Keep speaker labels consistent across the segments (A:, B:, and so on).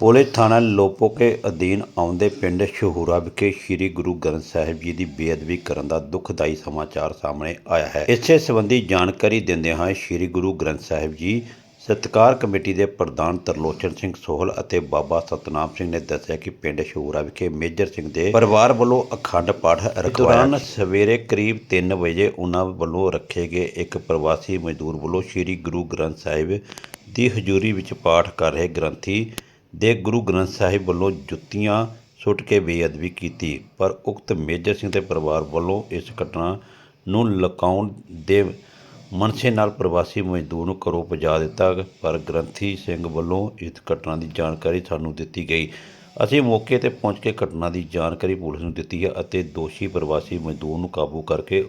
A: Police ਥਾਣਾ ਲੋਪੋਕੇ ਅਧੀਨ ਆਉਂਦੇ ਪਿੰਡ ਸ਼ਹੂਰਾ ਵਿਖੇ ਸ੍ਰੀ ਗੁਰੂ ਗ੍ਰੰਥ ਸਾਹਿਬ ਜੀ ਦੀ ਬੇਅਦਬੀ ਕਰਨ ਦਾ ਦੁਖਦਾਈ ਸਮਾਚਾਰ ਸਾਹਮਣੇ ਆਇਆ ਹੈ। ਇਸੇ ਸੰਬੰਧੀ ਜਾਣਕਾਰੀ ਦਿੰਦਿਆਂ ਹੋਏ ਸ੍ਰੀ ਗੁਰੂ ਗ੍ਰੰਥ ਸਾਹਿਬ ਜੀ, ਸਤਕਾਰ ਕਮੇਟੀ ਦੇ ਪ੍ਰਧਾਨ ਤਰਲੋਚਨ ਸਿੰਘ ਸੋਹਲ ਅਤੇ ਬਾਬਾ ਸਤਨਾਮ ਸਿੰਘ ਨੇ ਦੱਸਿਆ ਕਿ ਪਿੰਡ ਸ਼ਹੂਰਾ ਵਿਖੇ ਮੇਜਰ ਸਿੰਘ ਦੇ ਪਰਿਵਾਰ ਵੱਲੋਂ ਅਖੰਡ ਪਾਠ ਰਖਵਾਇਆ ਦੌਰਾਨ ਸਵੇਰੇ ਕਰੀਬ 3 ਵਜੇ ਉਹਨਾਂ ਵੱਲੋਂ ਰੱਖੇ ਗਏ ਇੱਕ ਪ੍ਰਵਾਸੀ ਮਜ਼ਦੂਰ ਵੱਲੋਂ ਸ੍ਰੀ ਗੁਰੂ ਗ੍ਰੰਥ ਸਾਹਿਬ ਦੀ ਹਜ਼ੂਰੀ ਵਿੱਚ ਪਾਠ ਕਰ ਰਹੇ ਗ੍ਰੰਥੀ ਦੇ ਗੁਰੂ ਗ੍ਰੰਥ ਸਾਹਿਬ ਵੱਲੋਂ ਜੁੱਤੀਆਂ ਸੁੱਟ ਕੇ ਬੇਅਦਬੀ ਕੀਤੀ, ਪਰ ਉਕਤ ਮੇਜਰ ਸਿੰਘ ਦੇ ਪਰਿਵਾਰ ਵੱਲੋਂ ਇਸ ਘਟਨਾ ਨੂੰ ਲੁਕਾਉਣ ਦੇ ਮਨਸੇ ਨਾਲ ਪ੍ਰਵਾਸੀ ਮਜ਼ਦੂਰ ਨੂੰ ਘਰੋਂ ਪਹੁੰਚਾ ਦਿੱਤਾ, ਪਰ ਗ੍ਰੰਥੀ ਸਿੰਘ ਵੱਲੋਂ ਇਸ ਘਟਨਾ ਦੀ ਜਾਣਕਾਰੀ ਸਾਨੂੰ ਦਿੱਤੀ ਗਈ। ਅਸੀਂ ਮੌਕੇ ਤੇ ਪਹੁੰਚ ਕੇ ਘਟਨਾ ਦੀ ਜਾਣਕਾਰੀ ਪੁਲਿਸ ਨੂੰ ਦਿੱਤੀ ਹੈ ਅਤੇ ਦੋਸ਼ੀ ਪ੍ਰਵਾਸੀ ਮਜ਼ਦੂਰ ਨੂੰ ਕਾਬੂ ਕਰਕੇ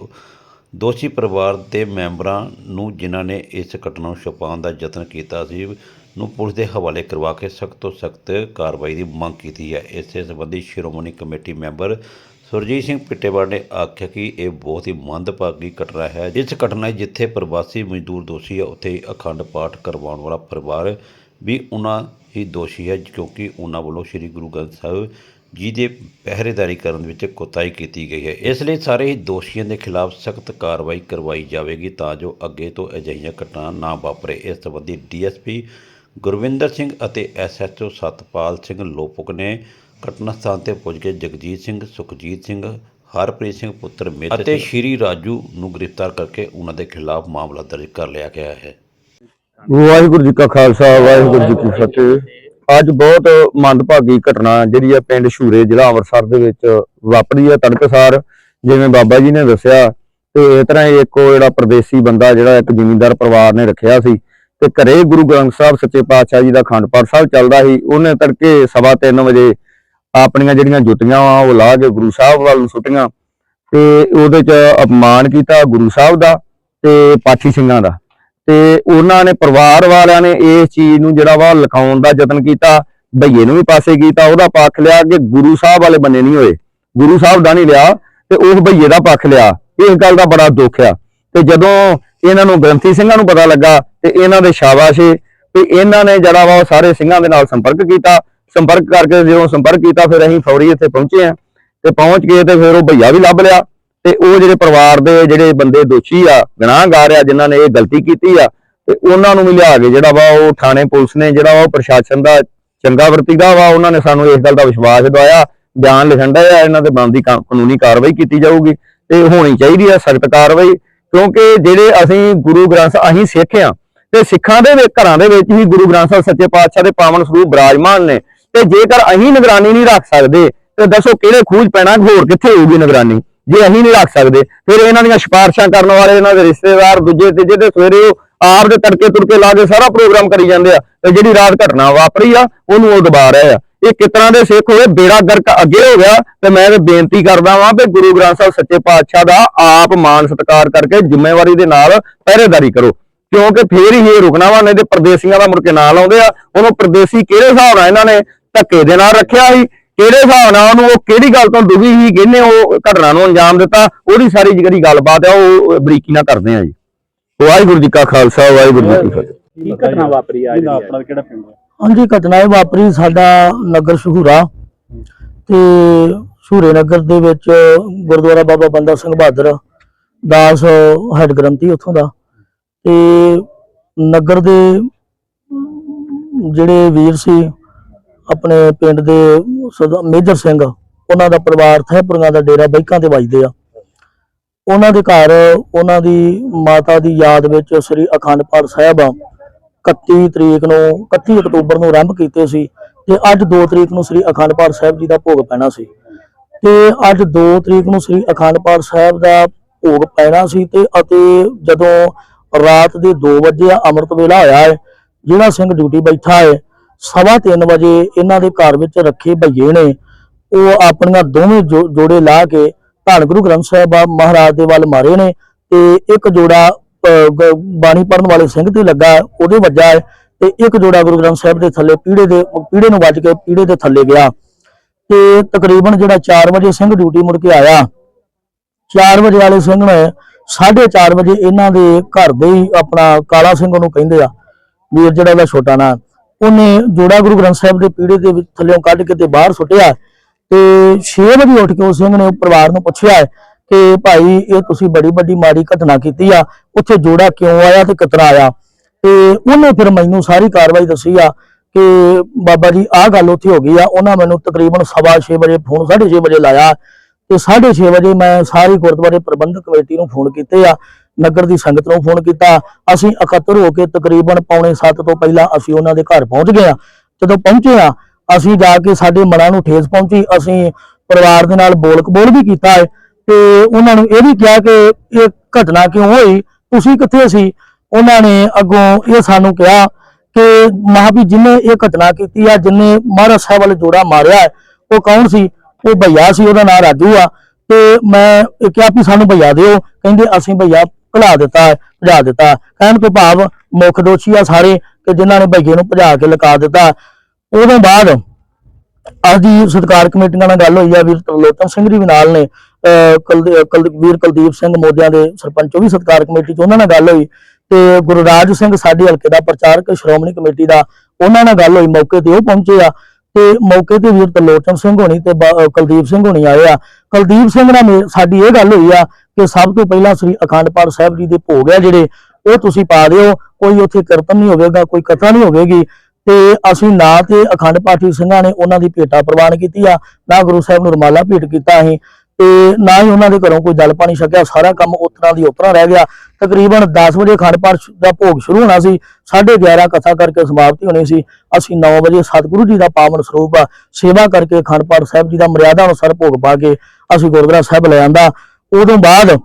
A: ਦੋਸ਼ੀ ਪਰਿਵਾਰ ਦੇ ਮੈਂਬਰਾਂ ਨੂੰ ਜਿਨ੍ਹਾਂ ਨੇ ਇਸ ਘਟਨਾ ਨੂੰ ਛੁਪਾਉਣ ਦਾ ਯਤਨ ਕੀਤਾ ਸੀ ਨੂੰ ਪੁਲਿਸ ਦੇ ਹਵਾਲੇ ਕਰਵਾ ਕੇ ਸਖਤ ਤੋਂ ਸਖਤ ਕਾਰਵਾਈ ਦੀ ਮੰਗ ਕੀਤੀ ਹੈ। ਇਸੇ ਸੰਬੰਧੀ ਸ਼੍ਰੋਮਣੀ ਕਮੇਟੀ ਮੈਂਬਰ ਸੁਰਜੀਤ ਸਿੰਘ ਪਿੱਟੇਵਾਲ ਨੇ ਆਖਿਆ ਕਿ ਇਹ ਬਹੁਤ ਹੀ ਮੰਦਭਾਗੀ ਘਟਨਾ ਹੈ। ਇਸ ਘਟਨਾ ਜਿੱਥੇ ਪ੍ਰਵਾਸੀ ਮਜ਼ਦੂਰ ਦੋਸ਼ੀ ਹੈ ਉੱਥੇ ਹੀ ਅਖੰਡ ਪਾਠ ਕਰਵਾਉਣ ਵਾਲਾ ਪਰਿਵਾਰ ਵੀ ਉਹਨਾਂ ਹੀ ਦੋਸ਼ੀ ਹੈ, ਕਿਉਂਕਿ ਉਹਨਾਂ ਵੱਲੋਂ ਸ੍ਰੀ ਗੁਰੂ ਗ੍ਰੰਥ ਸਾਹਿਬ ਜੀ ਦੇ ਪਹਿਰੇਦਾਰੀ ਕਰਨ ਵਿੱਚ ਕੋਤਾਹੀ ਕੀਤੀ ਗਈ ਹੈ। ਇਸ ਲਈ ਸਾਰੇ ਹੀ ਦੋਸ਼ੀਆਂ ਦੇ ਖਿਲਾਫ ਸਖਤ ਕਾਰਵਾਈ ਕਰਵਾਈ ਜਾਵੇਗੀ ਤਾਂ ਜੋ ਅੱਗੇ ਤੋਂ ਅਜਿਹੀਆਂ ਘਟਨਾ ਨਾ ਵਾਪਰੇ। ਇਸ ਸੰਬੰਧੀ ਡੀਐਸਪੀ ਗੁਰਵਿੰਦਰ ਸਿੰਘ ਅਤੇ ਐਸਐਚਓ ਸਤਪਾਲ ਸਿੰਘ ਲੋਪਕ ਨੇ ਘਟਨਾ ਸਥਾਨ ਤੇ ਪਹੁੰਚ ਕੇ ਜਗਜੀਤ ਸਿੰਘ ਸੁਖਜੀਤ ਸਿੰਘ ਹਰਪ੍ਰੀਤ ਸਿੰਘ ਪੁੱਤਰ ਮੇਜਰ ਅਤੇ ਸ਼੍ਰੀ ਰਾਜੂ ਨੂੰ ਗ੍ਰਿਫਤਾਰ ਕਰਕੇ ਉਹਨਾਂ ਦੇ ਖਿਲਾਫ ਮਾਮਲਾ ਦਰਜ ਕਰ ਲਿਆ ਗਿਆ ਹੈ।
B: ਵਾਹਿਗੁਰੂ ਜੀ ਕਾ ਖਾਲਸਾ ਵਾਹਿਗੁਰੂ ਜੀ ਕੀ ਫਤਿਹ। ਅੱਜ ਬਹੁਤ ਮੰਦਭਾਗੀ ਘਟਨਾ ਜਿਹੜੀ ਆ ਪਿੰਡ ਸ਼ੂਰੇ ਜ਼ਿਲ੍ਹਾ ਅੰਮ੍ਰਿਤਸਰ ਦੇ ਵਿੱਚ ਵਾਪਰੀ ਆ ਤੜਕਸਾਰ ਜਿਵੇਂ ਬਾਬਾ ਜੀ ਨੇ ਦੱਸਿਆ। ਤੇ ਇਸ ਤਰ੍ਹਾਂ ਹੀ ਇੱਕ ਉਹ ਜਿਹੜਾ ਪਰਦੇਸੀ ਬੰਦਾ ਜਿਹੜਾ ਇੱਕ ਜ਼ਿਮੀਂਦਾਰ ਪਰਿਵਾਰ ਨੇ ਰੱਖਿਆ ਸੀ ਤੇ ਘਰੇ ਗੁਰੂ ਗ੍ਰੰਥ ਸਾਹਿਬ ਸੱਚੇ ਪਾਤਸ਼ਾਹ ਜੀ ਦਾ ਅਖੰਡ ਪਾਠ ਸਾਹਿਬ ਚੱਲਦਾ ਸੀ। ਉਹਨੇ ਤੜਕੇ ਸਵਾ ਤਿੰਨ ਵਜੇ ਆਪਣੀਆਂ ਜਿਹੜੀਆਂ ਜੁੱਤੀਆਂ ਵਾ, ਉਹ ਲਾ ਕੇ ਗੁਰੂ ਸਾਹਿਬ ਵੱਲ ਨੂੰ ਸੁੱਟੀਆਂ ਤੇ ਉਹਦੇ ਚ ਅਪਮਾਨ ਕੀਤਾ ਗੁਰੂ ਸਾਹਿਬ ਦਾ ਤੇ ਪਾਠੀ ਸਿੰਘਾਂ ਦਾ। ਤੇ ਉਹਨਾਂ ਨੇ ਪਰਿਵਾਰ ਵਾਲਿਆਂ ਨੇ ਇਸ ਚੀਜ਼ ਨੂੰ ਜਿਹੜਾ ਵਾ ਲਿਖਾਉਣ ਦਾ ਯਤਨ ਕੀਤਾ ਭਈਏ ਨੂੰ ਵੀ ਪਾਸੇ ਕੀਤਾ, ਉਹਦਾ ਪੱਖ ਲਿਆ ਕਿ ਗੁਰੂ ਸਾਹਿਬ ਵਾਲੇ ਬੰਨੇ ਨਹੀਂ ਹੋਏ। ਗੁਰੂ ਸਾਹਿਬ ਦਾ ਨਹੀਂ ਲਿਆ ਤੇ ਉਸ ਭਈਏ ਦਾ ਪੱਖ ਲਿਆ। ਇਸ ਗੱਲ ਦਾ ਬੜਾ ਦੁੱਖ ਆ। ਤੇ ਜਦੋਂ ਇਹਨਾਂ ਨੂੰ ਗ੍ਰੰਥੀ ਸਿੰਘਾਂ ਨੂੰ ਪਤਾ ਲੱਗਾ ਤੇ ਇਹਨਾਂ ਦੇ ਸ਼ਾਬਾਸ਼ੇ ਤੇ ਇਹਨਾਂ ਨੇ ਜਿਹੜਾ ਵਾ ਉਹ ਸਾਰੇ ਸਿੰਘਾਂ ਦੇ ਨਾਲ ਸੰਪਰਕ ਕੀਤਾ। ਸੰਪਰਕ ਕਰਕੇ ਜਦੋਂ ਸੰਪਰਕ ਕੀਤਾ, ਫਿਰ ਅਸੀਂ ਫੌਰੀ ਇੱਥੇ ਪਹੁੰਚੇ ਆ ਤੇ ਪਹੁੰਚ ਗਏ ਤੇ ਫਿਰ ਉਹ ਭਈਆ ਵੀ ਲੱਭ ਲਿਆ। ਤੇ ਉਹ ਜਿਹੜੇ ਪਰਿਵਾਰ ਦੇ ਜਿਹੜੇ ਬੰਦੇ ਦੋਸ਼ੀ ਆ, ਗੁਨਾਹਗਾਰ ਆ, ਜਿਨ੍ਹਾਂ ਨੇ ਇਹ ਗਲਤੀ ਕੀਤੀ ਆ, ਤੇ ਉਹਨਾਂ ਨੂੰ ਵੀ ਲਿਆ ਕੇ ਜਿਹੜਾ ਵਾ ਉਹ ਥਾਣੇ ਪੁਲਿਸ ਨੇ ਜਿਹੜਾ ਵਾ ਉਹ ਪ੍ਰਸ਼ਾਸਨ ਦਾ ਚੰਗਾ ਵਰਤੀਦਾ ਵਾ, ਉਹਨਾਂ ਨੇ ਸਾਨੂੰ ਇਸ ਗੱਲ ਦਾ ਵਿਸ਼ਵਾਸ ਦਿਵਾਇਆ। ਬਿਆਨ ਲਿਖਣ ਦਾ ਇਹਨਾਂ ਤੇ ਬਣਦੀ ਕਾ- ਕਾਨੂੰਨੀ ਕਾਰਵਾਈ ਕੀਤੀ ਜਾਊਗੀ। ਤੇ ਹੋਣੀ ਚਾਹੀਦੀ ਆ ਸਖਤ ਕਾਰਵਾਈ। ਕਿਉਂਕਿ ਜਿਹੜੇ ਅਸੀਂ ਗੁਰੂ ਗ੍ਰੰਥ ਅਸੀਂ ਸਿੱਖ ਆ ਤੇ ਸਿੱਖਾਂ ਦੇ ਘਰਾਂ ਦੇ ਵਿੱਚ ਹੀ ਗੁਰੂ ਗ੍ਰੰਥ ਸਾਹਿਬ ਸੱਚੇ ਪਾਤਸ਼ਾਹ ਦੇ ਪਾਵਨ ਸਰੂਪ ਬਰਾਜਮਾਨ ਨੇ। ਤੇ ਜੇਕਰ ਅਸੀਂ ਨਿਗਰਾਨੀ ਨਹੀਂ ਰੱਖ ਸਕਦੇ, ਤੇ ਦੱਸੋ ਕਿਹੜੇ ਖੂਜ ਪੈਣਾ, ਹੋਰ ਕਿੱਥੇ ਹੋਊਗੀ ਨਿਗਰਾਨੀ? ਜੇ ਅਸੀਂ ਨਹੀਂ ਰੱਖ ਸਕਦੇ, ਫਿਰ ਇਹਨਾਂ ਦੀਆਂ ਸਿਫਾਰਸ਼ਾਂ ਕਰਨ ਵਾਲੇ, ਇਹਨਾਂ ਦੇ ਰਿਸ਼ਤੇਦਾਰ, ਦੂਜੇ ਤੀਜੇ ਦੇ ਸਵੇਰੇ ਉਹ ਆਪ ਦੇ ਤੜਕੇ ਤੁੜਕੇ ਲਾ ਕੇ ਸਾਰਾ ਪ੍ਰੋਗਰਾਮ ਕਰੀ ਜਾਂਦੇ ਆ, ਤੇ ਜਿਹੜੀ ਰਾਤ ਘਟਨਾ ਵਾਪਰੀ ਆ, ਉਹਨੂੰ ਉਹ ਦਬਾ ਰਹੇ ਆ। ਇਹ ਕਿਤਨਾ ਦੇ ਸਿੱਖ ਹੋਏ? ਬੇੜਾ ਗਰਕ ਅੱਗੇ ਹੋ ਗਿਆ ਤੇ ਮੈਂ ਇਹ ਬੇਨਤੀ ਕਰਦਾ ਵਾਂ ਕਿ ਗੁਰੂ ਗ੍ਰੰਥ ਸਾਹਿਬ ਸੱਚੇ ਪਾਤਸ਼ਾਹ ਦਾ ਆਪ ਮਾਨ ਸਤਿਕਾਰ ਕਰਕੇ ਜ਼ਿੰਮੇਵਾਰੀ ਦੇ ਨਾਲ ਪਹਿਰੇਦਾਰੀ ਕਰੋ। ਕਿਉਂਕਿ ਫੇਰ ਹੀ ਇਹ ਰੁਕਣਾ ਵਾ ਨਹੀਂ ਤੇ ਪਰਦੇਸੀਆਂ ਦਾ ਮੁੜ ਕੇ ਨਾਂ ਲਾਉਂਦੇ ਆ। ਉਹਨੂੰ ਪਰਦੇਸੀ ਕਿਹੜੇ ਹਿਸਾਬ ਨਾਲ ਇਹਨਾਂ ਨੇ ਧੱਕੇ ਦੇ ਨਾਲ ਰੱਖਿਆ ਸੀ? ਕਿਹੜੇ ਹਿਸਾਬ ਨਾਲ ਉਹਨੂੰ ਉਹ ਕਿਹੜੀ ਗੱਲ ਤੋਂ ਦੁਖੀ ਸੀ? ਕਿਹਨੇ ਉਹ ਘਟਨਾ ਨੂੰ ਅੰਜਾਮ ਦਿੱਤਾ? ਉਹਦੀ ਸਾਰੀ ਜਿਹੜੀ ਗੱਲਬਾਤ ਆ ਉਹ ਬਰੀਕੀ ਨਾਲ ਕਰਦੇ ਆ ਜੀ। ਵਾਹਿਗੁਰੂ ਜੀ ਕਾ ਖਾਲਸਾ ਵਾਹਿਗੁਰੂ ਜੀ ਕੀ ਫਤਿਹ।
C: ਕੀ ਘਟਨਾ ਵਾਪਰੀ ਆ
D: ਇਹਦਾ ਆਪਣਾ ਕਿਹੜਾ ਪਿੰਡ ਹੈ
E: ਹਾਂਜੀ, ਘਟਨਾ ਇਹ ਵਾਪਰੀ ਸਾਡਾ ਨਗਰ ਸ਼ਹੂਰਾ ਤੇ ਸ਼ਹੂਰੇ ਨਗਰ ਦੇ ਵਿੱਚ ਗੁਰਦੁਆਰਾ ਬਾਬਾ ਬੰਦਾ ਸਿੰਘ ਬਹਾਦਰ ਦਾਸ ਹੈਡ ਗ੍ਰੰਥੀ ਉੱਥੋਂ ਦਾ ਤੇ ਨਗਰ ਦੇ ਜਿਹੜੇ ਵੀਰ ਸੀ, ਆਪਣੇ ਪਿੰਡ ਦੇ ਸਰਦਾ- ਮੇਜਰ ਸਿੰਘ, ਉਹਨਾਂ ਦਾ ਪਰਿਵਾਰ ਥੈਪੁਰੀਆਂ ਦਾ ਡੇਰਾ ਬੈਕਾਂ ਤੇ ਵੱਜਦੇ ਆ। ਉਹਨਾਂ ਦੇ ਘਰ, ਉਹਨਾਂ ਦੀ ਮਾਤਾ ਦੀ ਯਾਦ ਵਿੱਚ ਸ੍ਰੀ ਅਖੰਡ ਪਾਠ ਸਾਹਿਬ 31 ਤਰੀਕ ਨੂੰ 31 ਅਕਤੂਬਰ ਨੂੰ ਆਰੰਭ ਕੀਤੇ ਸੀ ਤੇ ਅੱਜ 2 ਤਰੀਕ ਨੂੰ ਸ੍ਰੀ ਅਖੰਡ ਪਾਠ ਸਾਹਿਬ ਜੀ ਦਾ ਭੋਗ ਪੈਣਾ ਸੀ। ਤੇ ਅੱਜ 2 ਤਰੀਕ ਨੂੰ ਸ੍ਰੀ ਅਖੰਡ ਪਾਠ ਸਾਹਿਬ ਦਾ ਭੋਗ ਪੈਣਾ ਸੀ ਤੇ ਅਤੇ ਜਦੋਂ ਰਾਤ ਦੇ 2 ਵਜੇ ਅੰਮ੍ਰਿਤ ਵੇਲਾ ਹੋਇਆ ਹੈ, ਜਿਹੜਾ ਸਿੰਘ ਡਿਊਟੀ ਬੈਠਾ ਹੈ, ਸਵਾ ਤਿੰਨ ਵਜੇ ਇਹਨਾਂ ਦੇ ਘਰ ਵਿੱਚ ਰੱਖੇ ਭਈਏ ਨੇ, ਉਹ ਆਪਣੀਆਂ ਦੋਵੇਂ ਜੋ- ਜੋੜੇ ਲਾ ਕੇ ਧੰਨ ਗੁਰੂ ਗ੍ਰੰਥ ਸਾਹਿਬ ਮਹਾਰਾਜ ਦੇ ਵੱਲ ਮਾਰੇ ਨੇ ਤੇ ਇੱਕ ਜੋੜਾ ਬਾਣੀ ਪੜਨ ਵਾਲੇ ਸਿੰਘ ਤੇ ਲੱਗਾ ਉਹਦੇ ਵੱਜਾ ਹੈ ਤੇ ਇੱਕ ਜੋੜਾ ਗੁਰੂ ਗ੍ਰੰਥ ਸਾਹਿਬ ਦੇ ਥੱਲੇ ਪੀੜੇ ਦੇ, ਪੀੜੇ ਨੂੰ ਵੱਜ ਕੇ ਪੀੜੇ ਦੇ ਥੱਲੇ ਗਿਆ। ਤੇ ਤਕਰੀਬਨ ਜਿਹੜਾ 4 ਵਜੇ ਸਿੰਘ ਡਿਊਟੀ ਮੁੜ ਕੇ ਆਇਆ 4 ਵਜੇ ਵਾਲੇ ਸਿੰਘ ਨੇ 4:30 ਵਜੇ ਇਹਨਾਂ ਦੇ ਘਰ ਦੇ ਹੀ ਆਪਣਾ ਕਾਲਾ ਸਿੰਘ ਉਹਨੂੰ ਕਹਿੰਦੇ ਆ ਵੀਰ ਜਿਹੜਾ ਉਹਦਾ ਛੋਟਾ ਨਾ, ਉਹਨੇ ਜੋੜਾ ਗੁਰੂ ਗ੍ਰੰਥ ਸਾਹਿਬ ਦੇ ਪੀੜੇ ਦੇ ਵਿੱਚ ਥੱਲੇੋਂ ਕੱਢ ਕੇ ਤੇ ਬਾਹਰ ਸੁੱਟਿਆ ਤੇ 6 ਵਜੇ ਉੱਠ ਕੇ ਉਹ ਸਿੰਘ ਨੇ ਪਰਿਵਾਰ ਨੂੰ ਪੁੱਛਿਆ ਹੈ ਕਿ ਭਾਈ ਇਹ ਤੁਸੀਂ ਬੜੀ ਵੱਡੀ ਮਾੜੀ ਘਟਨਾ ਕੀਤੀ ਆ, ਉੱਥੇ ਜੋੜਾ ਕਿਉਂ ਆਇਆ ਤੇ ਕਿਤਨਾ ਆਇਆ? ਤੇ ਉਹਨੇ ਫਿਰ ਮੈਨੂੰ ਸਾਰੀ ਕਾਰਵਾਈ ਦੱਸੀ ਆ ਕਿ ਬਾਬਾ ਜੀ, ਆਹ ਗੱਲ ਉੱਥੇ ਹੋ ਗਈ ਆ, ਉਹਨਾਂ ਮੈਨੂੰ ਤਕਰੀਬਨ ਸਵਾ ਛੇ ਵਜੇ ਫੋਨ 6:30 ਵਜੇ ਲਾਇਆ ਤੇ 6:30 ਵਜੇ ਮੈਂ ਸਾਰੀ ਗੁਰਦੁਆਰੇ ਪ੍ਰਬੰਧਕ ਕਮੇਟੀ ਨੂੰ ਫੋਨ ਕੀਤੇ ਆ, ਨਗਰ ਦੀ ਸੰਗਤ ਨੂੰ ਫੋਨ ਕੀਤਾ, ਅਸੀਂ ਇਕੱਤਰ ਹੋ ਕੇ ਤਕਰੀਬਨ ਪੌਣੇ 7 ਤੋਂ ਪਹਿਲਾਂ ਅਸੀਂ ਉਹਨਾਂ ਦੇ ਘਰ ਪਹੁੰਚ ਗਏ ਆ। ਜਦੋਂ ਪਹੁੰਚੇ ਆ, ਅਸੀਂ ਜਾ ਕੇ ਸਾਡੇ ਮਨਾਂ ਨੂੰ ਠੇਸ ਪਹੁੰਚੀ, ਅਸੀਂ ਪਰਿਵਾਰ ਦੇ ਨਾਲ ਬੋਲ ਕਬੋਲ ਵੀ ਕੀਤਾ ਹੈ। ਤੇ ਉਹਨਾਂ ਨੂੰ ਇਹ ਵੀ ਕਿਹਾ ਕਿ ਇਹ ਘਟਨਾ ਕਿਉਂ ਹੋਈ? ਤੁਸੀਂ ਕਿੱਥੇ ਸੀ? ਉਹਨਾਂ ਨੇ ਅੱਗੋਂ ਇਹ ਸਾਨੂੰ ਕਿਹਾ ਕਿ ਮਹਾਂ ਵੀ ਜਿਹਨੇ ਇਹ ਘਟਨਾ ਕੀਤੀ ਆ ਜਿਨੇ ਮਹਾਰਾਜ ਸਾਹਿਬ ਵਾਲੇ ਜੋੜਾ ਮਾਰਿਆ ਉਹ ਕੌਣ ਸੀ? ਉਹ ਭਈਆ ਸੀ ਉਹਦਾ ਨਾਮ ਰਾਜੂ ਆ। ਤੇ ਮੈਂ ਇਹ ਕਿਹਾ ਵੀ ਸਾਨੂੰ ਭਈਆ ਦਿਓ। ਕਹਿੰਦੇ ਅਸੀਂ ਭਈਆ ਭੁਲਾ ਦਿੱਤਾ ਹੈ, ਭਜਾ ਦਿੱਤਾ ਕਹਿਣ ਤੋਂ ਭਾਵ ਮੁੱਖ ਦੋਸ਼ੀ ਆ ਸਾਰੇ ਕਿ ਜਿਨ੍ਹਾਂ ਨੇ ਭਈਏ ਨੂੰ ਭਜਾ ਕੇ ਲਗਾ ਦਿੱਤਾ। ਉਹਦੇ ਬਾਅਦ ਅੱਜ ਦੀ ਸਤਕਾਰ ਕਮੇਟੀਆਂ ਨਾਲ ਗੱਲ ਹੋਈ ਆ ਵੀਰ ਤਰਲੋਚਨ ਸਿੰਘ ਜੀ ਵੀ ਨਾਲ ਨੇ। ਵੀਰ ਕੁਲਦੀਪ ਸਿੰਘ ਮੋਦਿਆਂ ਦੇ ਸਰਪੰਚ, ਉਹ ਵੀ ਸਤਕਾਰ ਕਮੇਟੀ ਚ ਉਹਨਾਂ ਨਾਲ ਗੱਲ ਹੋਈ ਤੇ ਗੁਰਰਾਜ ਸਿੰਘ ਸਾਡੇ ਹਲਕੇ ਦਾ ਪ੍ਰਚਾਰਕ, ਸ਼੍ਰੋਮਣੀ ਕਮੇਟੀ ਦਾ ਉਹਨਾਂ ਨਾਲ ਗੱਲ ਹੋਈ, ਮੌਕੇ ਤੇ ਉਹ ਪਹੁੰਚੇ ਆ ਤੇ ਮੌਕੇ ਤੇ ਵੀਰ ਤਰਲੋਚਨ ਸਿੰਘ ਹੋਣੀ ਤੇ ਕੁਲਦੀਪ ਸਿੰਘ ਹੋਣੀ ਆਏ ਆ। ਕੁਲਦੀਪ ਸਿੰਘ ਨਾਲ ਸਾਡੀ ਇਹ ਗੱਲ ਹੋਈ ਆ ਕਿ ਸਭ ਤੋਂ ਪਹਿਲਾਂ ਸ੍ਰੀ ਅਖੰਡ ਪਾਠ ਸਾਹਿਬ ਜੀ ਦੇ ਭੋਗ ਆ ਜਿਹੜੇ, ਉਹ ਤੁਸੀਂ ਪਾ ਦਿਓ, ਕੋਈ ਉੱਥੇ ਕੀਰਤਨ ਨਹੀਂ ਹੋਵੇਗਾ, ਕੋਈ ਕਥਾ ਨਹੀਂ ਹੋਵੇਗੀ ਤੇ ਅਸੀਂ ਨਾ ਤੇ ਅਖੰਡ ਪਾਠੀ ਸਿੰਘਾਂ ਨੇ ਉਹਨਾਂ ਦੀ ਭੇਟਾ ਪ੍ਰਵਾਨ ਕੀਤੀ ਆ, ਨਾ ਗੁਰੂ ਸਾਹਿਬ ਨੂੰ ਰਮਾਲਾ ਭੇਟ ਕੀਤਾ ਅਸੀਂ। ਤੇ ਨਾ ਹੀ ਉਹਨਾਂ ਦੇ ਘਰੋਂ ਕੋਈ ਜਲ ਪਾਣੀ ਛਕਿਆ, ਸਾਰਾ ਕੰਮ ਉਤਰਾ ਦੀ ਉਤਰਾ ਰਹਿ ਗਿਆ। ਤਕਰੀਬਨ 10 ਵਜੇ ਅਖੰਡ ਪਾਠ ਦਾ ਭੋਗ ਸ਼ੁਰੂ ਹੋਣਾ ਸੀ 11:30 ਕਥਾ ਕਰਕੇ ਸਮਾਪਤੀ ਹੋਣੀ ਸੀ। ਅਸੀਂ 9 ਵਜੇ ਸਤਿਗੁਰੂ ਜੀ ਦਾ ਪਾਵਨ ਸਰੂਪ ਆ ਸੇਵਾ ਕਰਕੇ ਅਖੰਡ ਪਾਠ ਸਾਹਿਬ ਜੀ ਦਾ ਮਰਿਆਦਾ ਅਨੁਸਾਰ ਭੋਗ ਪਾ ਕੇ ਅਸੀਂ ਗੁਰਦੁਆਰਾ ਸਾਹਿਬ ਲੈ ਆਂਦਾ। ਉਦੋਂ ਬਾਅਦ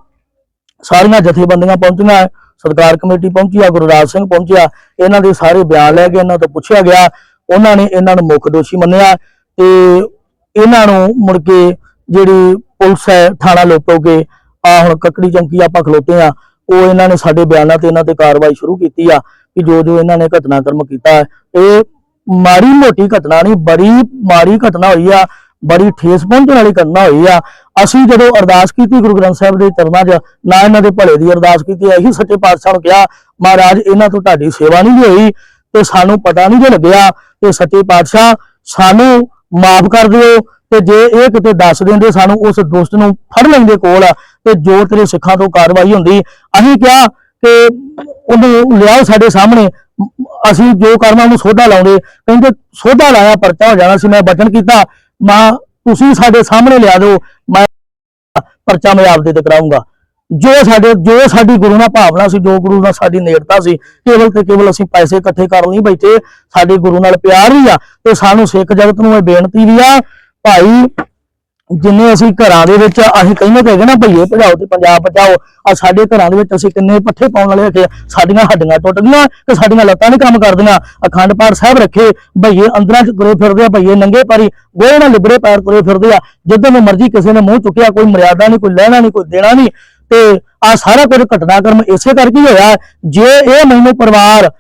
E: ਸਾਰੀਆਂ ਜਥੇਬੰਦੀਆਂ ਪਹੁੰਚੀਆਂ ਸਰਕਾਰ ਕਮੇਟੀ ਪਹੁੰਚੀ ਆ ਗੁਰਰਾਜ ਸਿੰਘ ਪਹੁੰਚਿਆ। ਇਹਨਾਂ ਦੇ ਸਾਰੇ ਬਿਆਨ ਲੈ ਕੇ ਇਹਨਾਂ ਤੋਂ ਪੁੱਛਿਆ ਗਿਆ। ਉਹਨਾਂ ਨੇ ਇਹਨਾਂ ਨੂੰ ਮੁੱਖ ਦੋਸ਼ੀ ਮੰਨਿਆ ਤੇ ਇਹਨਾਂ ਨੂੰ ਮੁੜ ਕੇ ਜਿਹੜੀ ਪੁਲਿਸ ਹੈ, ਥਾਣਾ ਲੋਟੋ ਕੇ ਆ ਹੁਣ ਕੱਕੜੀ ਚੌਂਕੀ ਆਪਾਂ ਖਲੋਤੇ ਆ ਉਹ ਇਹਨਾਂ ਨੇ ਸਾਡੇ ਬਿਆਨਾਂ ਤੇ ਇਹਨਾਂ ਤੇ ਕਾਰਵਾਈ ਸ਼ੁਰੂ ਕੀਤੀ ਆ ਕਿ ਜੋ ਜੋ ਇਹਨਾਂ ਨੇ ਘਟਨਾਕ੍ਰਮ ਕੀਤਾ ਇਹ ਮਾੜੀ ਮੋਟੀ ਘਟਨਾ ਨਹੀਂ, ਬੜੀ ਮਾੜੀ ਘਟਨਾ ਹੋਈ ਆ, ਬੜੀ ਠੇਸ ਪਹੁੰਚਣ ਵਾਲੀ ਘਟਨਾ ਹੋਈ ਆ। ਅਸੀਂ ਜਦੋਂ ਅਰਦਾਸ ਕੀਤੀ ਗੁਰੂ ਗ੍ਰੰਥ ਸਾਹਿਬ ਦੇ ਚਰਨਾਂ 'ਚ, ਨਾ ਇਹਨਾਂ ਦੇ ਭਲੇ ਦੀ ਅਰਦਾਸ ਕੀਤੀ, ਇਹੀ ਸੱਚੇ ਪਾਤਸ਼ਾਹ ਨੂੰ ਕਿਹਾ, ਮਹਾਰਾਜ, ਇਹਨਾਂ ਤੋਂ ਤੁਹਾਡੀ ਸੇਵਾ ਨਹੀਂ ਜੀ ਹੋਈ, ਤੇ ਸਾਨੂੰ ਪਤਾ ਨਹੀਂ ਜੇ ਲੱਗਿਆ, ਤੇ ਸੱਚੇ ਪਾਤਸ਼ਾਹ, ਸਾਨੂੰ ਮਾਫ ਕਰ ਦਿਓ ਤੇ ਜੇ ਇਹ ਕਿਤੇ ਦੱਸ ਦਿੰਦੇ ਸਾਨੂੰ ਉਸ ਦੋਸਤ ਨੂੰ ਫੜ ਲੈਂਦੇ ਕੋਲ, ਤੇ ਜੋ ਤੇਰੇ ਸਿੱਖਾਂ ਤੋਂ ਕਾਰਵਾਈ ਹੁੰਦੀ, ਅਸੀਂ ਕਿਹਾ ਕਿ ਉਹਨੂੰ ਲਿਆਓ ਸਾਡੇ ਸਾਹਮਣੇ, ਅਸੀਂ ਜੋ ਕਰਨਾ ਉਹਨੂੰ ਸੋਧਾ ਲਾਉਂਦੇ। ਕਹਿੰਦੇ ਸੋਧਾ ਲਾਇਆ, ਪਰਚਾ ਹੋ ਜਾਣਾ ਸੀ, ਮੈਂ ਬਚਨ ਕੀਤਾ। ਮਾਂ ਤੁਸੀਂ ਸਾਡੇ ਸਾਹਮਣੇ ਲਿਆ ਦਿਓ, ਮੈਂ ਪਰਚਾ ਮੈਂ ਆਪਦੇ ਤੇ ਕਰਾਉਂਗਾ ਜੋ ਸਾਡੇ, ਜੋ ਸਾਡੀ ਗੁਰੂ ਨਾਲ ਭਾਵਨਾ ਸੀ, ਜੋ ਗੁਰੂ ਨਾਲ ਸਾਡੀ ਨੇੜਤਾ ਸੀ, ਕੇਵਲ ਤੇ ਕੇਵਲ ਅਸੀਂ ਪੈਸੇ ਇਕੱਠੇ ਕਰਨ ਨਹੀਂ ਬੈਠੇ। ਸਾਡੇ ਗੁਰੂ ਨਾਲ ਪਿਆਰ ਵੀ ਆ, ਤੇ ਸਾਨੂੰ ਸਿੱਖ ਜਗਤ ਨੂੰ ਇਹ ਬੇਨਤੀ ਵੀ ਆ ਭਾਈ, ਜਿੰਨੇ ਅਸੀਂ ਘਰਾਂ ਦੇ ਵਿੱਚ, ਅਸੀਂ ਕਹਿੰਦੇ ਤੇ ਹੈਗੇ ਨਾ ਭਈਏ, ਭਜਾਓ ਤੇ ਪੰਜਾਬ ਬਚਾਓ ਆ ਸਾਡੇ ਘਰਾਂ ਦੇ ਵਿੱਚ ਅਸੀਂ ਕਿੰਨੇ ਪੱਠੇ ਪਾਉਣ ਵਾਲੇ ਰੱਖੇ ਸਾਡੀਆਂ ਹੱਡੀਆਂ ਟੁੱਟ ਗਈਆਂ ਤੇ ਸਾਡੀਆਂ ਲੱਤਾਂ ਨਹੀਂ ਕੰਮ ਕਰਦੀਆਂ। ਅਖੰਡ ਪਾਠ ਸਾਹਿਬ ਰੱਖੇ, ਭਈਏ ਅੰਦਰਾਂ ਚ ਤੁਰੇ ਫਿਰਦੇ ਆ, ਭਈਏ ਨੰਗੇ ਪੈਰੀ, ਗੋਹੇ ਨਾਲ ਲਿਬੜੇ ਪੈਰ ਤੁਰੇ ਫਿਰਦੇ ਆ, ਜਿੱਦਾਂ ਨੂੰ ਮਰਜ਼ੀ ਕਿਸੇ ਨੇ ਮੂੰਹ ਚੁੱਕਿਆ, ਕੋਈ ਮਰਿਆਦਾ ਨਹੀਂ, ਕੋਈ ਲੈਣਾ ਨਹੀਂ, ਕੋਈ ਦੇਣਾ ਨਹੀਂ, ਤੇ ਆ ਸਾਰਾ ਕੁਝ ਘਟਨਾਕ੍ਰਮ ਇਸੇ ਕਰਕੇ ਹੋਇਆ। ਜੇ ਇਹ ਮੈਨੂੰ ਪਰਿਵਾਰ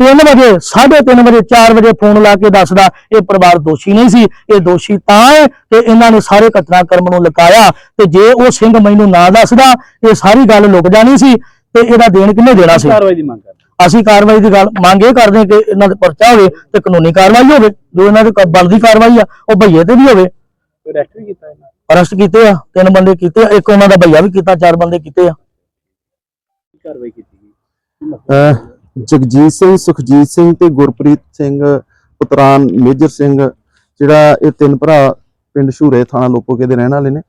E: 3 ਵਜੇ 3:30 ਵਜੇ 4 ਵਜੇ ਫੋਨ ਲਾ ਕੇ ਦੱਸਦਾ ਇਹ ਪਰਿਵਾਰ ਦੋਸ਼ੀ ਨਹੀਂ ਸੀ ਇਹ ਦੋਸ਼ੀ ਤਾਂ ਹੈ ਕਿ ਇਹਨਾਂ ਨੇ ਸਾਰੇ ਘਟਨਾਕ੍ਰਮ ਨੂੰ ਲੁਕਾਇਆ ਤੇ ਜੇ ਉਹ ਸਿੰਘ ਮੈਨੂੰ ਨਾ ਦੱਸਦਾ ਇਹ ਸਾਰੀ ਗੱਲ ਲੁਕ ਜਾਣੀ ਸੀ ਤੇ ਇਹਦਾ ਦੇਣ ਕਿੰਨੇ ਦੇਣਾ ਸੀ?
C: ਕਾਰਵਾਈ ਦੀ ਮੰਗ ਕਰਦੇ
E: ਅਸੀਂ ਕਾਰਵਾਈ ਦੀ ਗੱਲ ਮੰਗ ਇਹ ਕਰਦੇ ਕਿ ਇਹਨਾਂ ਦੇ ਪਰਚਾ ਹੋਵੇ ਤੇ ਕਾਨੂੰਨੀ ਕਾਰਵਾਈ ਹੋਵੇ ਜੋ ਇਹਨਾਂ ਦੇ ਬਣਦੀ ਕਾਰਵਾਈ ਆ ਉਹ ਭਈਏ ਤੇ ਵੀ ਹੋਵੇ।
C: ਅਰੈਸਟ ਵੀ ਕੀਤਾ ਇਹਨਾਂ
E: ਅਰੈਸਟ ਕੀਤੇ ਆ ਤਿੰਨ ਬੰਦੇ ਕੀਤੇ ਆ ਇੱਕ ਉਹਨਾਂ ਦਾ ਭਈਆ ਵੀ ਕੀਤਾ ਚਾਰ ਬੰਦੇ ਕੀਤੇ ਆ।
C: ਕੀ ਕਾਰਵਾਈ ਕੀਤੀ ਗਈ?
D: ਜਗਜੀਤ ਸਿੰਘ, ਸੁਖਜੀਤ ਸਿੰਘ ਤੇ ਗੁਰਪ੍ਰੀਤ ਸਿੰਘ ਪੁਤਰਾਨ ਮੇਜਰ ਸਿੰਘ, ਜਿਹੜਾ ਇਹ ਤਿੰਨ ਭਰਾ ਪਿੰਡ ਸ਼ੂਰੇ ਥਾਣਾ ਲੋਪੋਕੇ ਦੇ ਰਹਿਣ ਵਾਲੇ ਨੇ।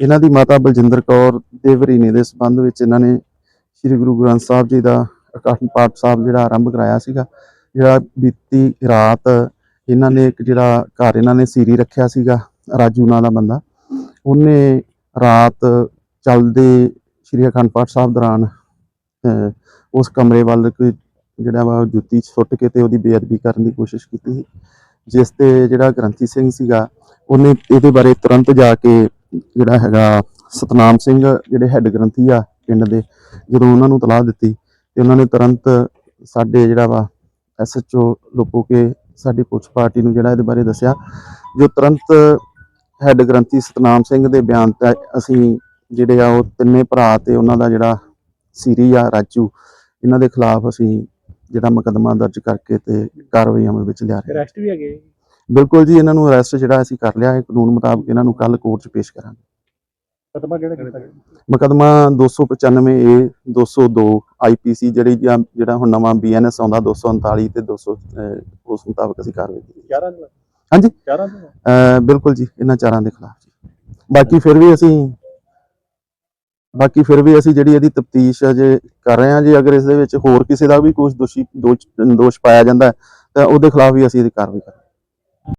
D: ਇਹਨਾਂ ਦੀ ਮਾਤਾ ਬਲਜਿੰਦਰ ਕੌਰ ਦੇ ਵਰੀਨੇ ਦੇ ਸੰਬੰਧ ਵਿੱਚ ਇਹਨਾਂ ਨੇ ਸ੍ਰੀ ਗੁਰੂ ਗ੍ਰੰਥ ਸਾਹਿਬ ਜੀ ਦਾ ਅਕਾਠ ਪਾਠ ਸਾਹਿਬ ਜਿਹੜਾ ਆਰੰਭ ਕਰਾਇਆ ਸੀਗਾ। ਜਿਹੜਾ ਬੀਤੀ ਰਾਤ ਇਹਨਾਂ ਨੇ ਇੱਕ ਜਿਹੜਾ ਘਰ ਇਹਨਾਂ ਨੇ ਸੀਰੀ ਰੱਖਿਆ ਸੀਗਾ, ਰਾਜੂ ਨਾਂ ਦਾ ਬੰਦਾ। ਉਹਨੇ ਰਾਤ ਚੱਲਦੇ ਸ੍ਰੀ ਅਖੰਡ ਪਾਠ ਸਾਹਿਬ ਦੌਰਾਨ ਉਸ ਕਮਰੇ ਵੱਲ ਕੋਈ ਜਿਹੜਾ ਵਾ ਉਹ ਜੁੱਤੀ ਸੁੱਟ ਕੇ ਤੇ ਉਹਦੀ ਬੇਅਦਬੀ ਕਰਨ ਦੀ ਕੋਸ਼ਿਸ਼ ਕੀਤੀ ਸੀ। ਜਿਸ ਤੇ ਜਿਹੜਾ ਗ੍ਰੰਥੀ ਸਿੰਘ ਸੀਗਾ, ਉਹਨੇ ਇਹਦੇ ਬਾਰੇ ਤੁਰੰਤ ਜਾ ਕੇ ਜਿਹੜਾ ਹੈਗਾ ਸਤਨਾਮ ਸਿੰਘ, ਜਿਹੜੇ ਹੈੱਡ ਗ੍ਰੰਥੀ ਆ ਪਿੰਡ ਦੇ, ਜਦੋਂ ਉਹਨਾਂ ਨੂੰ ਤਲਾਹ ਦਿੱਤੀ ਤੇ ਉਹਨਾਂ ਨੇ ਤੁਰੰਤ ਸਾਡੇ ਜਿਹੜਾ ਵਾ ਐਸਐਚਓ ਲੋਪੋ ਕੇ ਸਾਡੀ ਪੁਲਿਸ ਪਾਰਟੀ ਨੂੰ ਜਿਹੜਾ ਇਹਦੇ ਬਾਰੇ ਦੱਸਿਆ, ਜੋ ਤੁਰੰਤ ਹੈੱਡ ਗ੍ਰੰਥੀ ਸਤਨਾਮ ਸਿੰਘ ਦੇ ਬਿਆਨ ਤੇ ਅਸੀਂ ਜਿਹੜੇ ਆ ਉਹ ਤਿੰਨੇ ਭਰਾ ਤੇ ਉਹਨਾਂ ਦਾ ਜਿਹੜਾ ਸੀਰੀ ਆ ਰਾਜੂ, ਇਹਨਾਂ ਦੇ ਖਿਲਾਫ ਅਸੀਂ ਜਿਹੜਾ ਮੁਕੱਦਮਾ ਦਰਜ ਕਰਕੇ ਤੇ ਕਾਰਵਾਈ ਅਮਲ ਵਿੱਚ ਲਿਆ ਰਹੇ ਹਾਂ।
C: ਅਰੈਸਟ ਵੀ ਹੈਗੇ
D: ਬਿਲਕੁਲ ਜੀ ਇਹਨਾਂ ਨੂੰ ਅਰੈਸਟ ਜਿਹੜਾ ਅਸੀਂ ਕਰ ਲਿਆ ਹੈ ਕਾਨੂੰਨ ਮੁਤਾਬਕ ਇਹਨਾਂ ਨੂੰ ਕੱਲ ਕੋਰਟ 'ਚ ਪੇਸ਼ ਕਰਾਂਗੇ
C: ਕਦਮਾ ਕਿਹੜਾ ਕੀਤਾ ਗਿਆ?
D: ਮੁਕੱਦਮਾ 295 ਏ 202 ਆਈਪੀਸੀ ਜਿਹੜੀ ਜਾਂ- ਜਿਹੜਾ ਹੁਣ ਨਵਾਂ ਬੀਐਨਐਸ ਆਉਂਦਾ 239 ਤੇ 200 ਅਹ, ਉਸ ਮੁਤਾਬਕ ਅਸੀਂ ਕਾਰਵਾਈ ਕੀਤੀ
C: ਚਾਰਾਂ ਦੇ
D: ਹਾਂਜੀ।
C: ਚਾਰਾਂ ਦੇ
D: ਅਹ, ਬਿਲਕੁਲ ਜੀ ਇਹਨਾਂ ਚਾਰਾਂ ਦੇ ਖਿਲਾਫ ਜੀ ਬਾਕੀ ਫਿਰ ਵੀ ਅਸੀਂ ਬਾਕੀ ਫਿਰ ਵੀ ਅਸੀਂ ਜਿਹੜੀ ਇਹਦੀ ਤਫਤੀਸ਼ ਅਜੇ ਕਰ ਰਹੇ ਹਾਂ ਜੇ, ਅਗਰ ਇਸ ਦੇ ਵਿੱਚ ਹੋਰ ਕਿਸੇ ਦਾ ਵੀ ਕੋਈ ਦੋਸ਼ੀ ਦੋਸ਼ ਦੋਸ਼ ਪਾਇਆ ਜਾਂਦਾ ਤਾਂ ਉਹਦੇ ਖਿਲਾਫ ਵੀ ਅਸੀਂ ਇਹਦੀ ਕਾਰਵਾਈ ਕਰਾਂਗੇ।